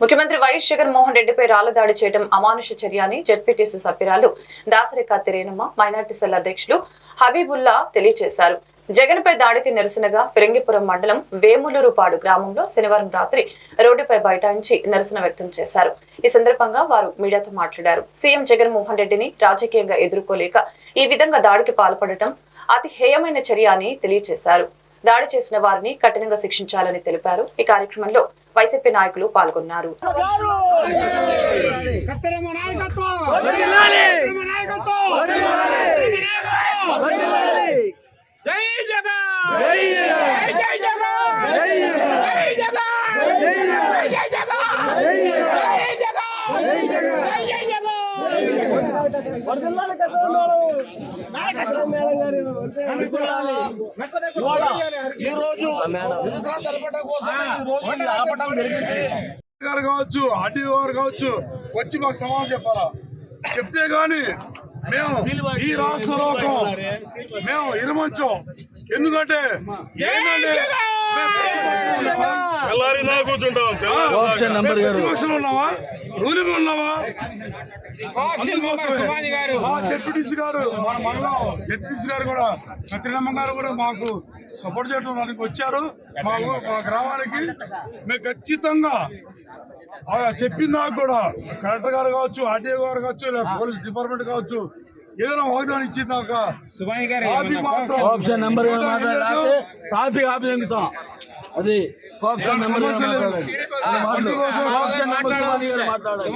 ముఖ్యమంత్రి వైఎస్ జగన్మోహన్ రెడ్డిపై రాళ్ళదాడి చేయడం అమానుష చర్య అని జడ్పీటీసీ సభ్యురాలు దాసరి కత్తిరేనమ్మ మైనార్టీ సెల్ అధ్యక్షులు హబీబుల్లా తెలియజేశారు. జగన్పై దాడికి నిరసనగా ఫిరంగిపురం మండలం వేములూరుపాడు గ్రామంలో శనివారం రాత్రి రోడ్డుపై బైఠాయించి నిరసన వ్యక్తం చేశారు. ఈ సందర్భంగా వారు మీడియాతో మాట్లాడారు. సీఎం జగన్మోహన్ రెడ్డిని రాజకీయంగా ఎదుర్కోలేక ఈ విధంగా దాడికి పాల్పడటం అతి హేయమైన చర్య అని తెలియజేశారు. దాడి చేసిన వారిని కఠినంగా శిక్షించాలని తెలిపారు. ఈ కార్యక్రమంలో వైసీపీ నాయకులు పాల్గొన్నారు జై జగన్ జై జగన్ ఈ రోజు ఆపటం జరిగింది. గారు కావచ్చు ఆర్టీఓ గారు కావచ్చు వచ్చి మాకు సమాధానం చెప్పాలా? చెప్తే గాని మేము ఈ రాష్ట్ర లోకం మేము ఇరుమంచం. ఎందుకంటే ఏంటంటే ఉన్నావా? రూలింగ్ ఉన్నావా? జెడ్పీటీసీ గారు మన మండలం జెడ్పీటీసీ గారు కూడా సత్యనమ్మ గారు కూడా మాకు సపోర్ట్ చేయడానికి వచ్చారు. మాకు మా గ్రామానికి మేము ఖచ్చితంగా ఆ చెప్పిన దాకా కూడా కలెక్టర్ గారు కావచ్చు ఆర్టీఓ గారు కావచ్చు లేదా పోలీస్ డిపార్ట్మెంట్ కావచ్చు ఏదైనా వాగ్దానం ఇచ్చిందాక. ఆప్షన్ నెంబర్ మాట్లాడాలి? ట్రాఫిక్ ఆపి చెందుతాం అది ఆప్షన్ నెంబర్ ఆప్షన్ నెంబర్ మాట్లాడాలి.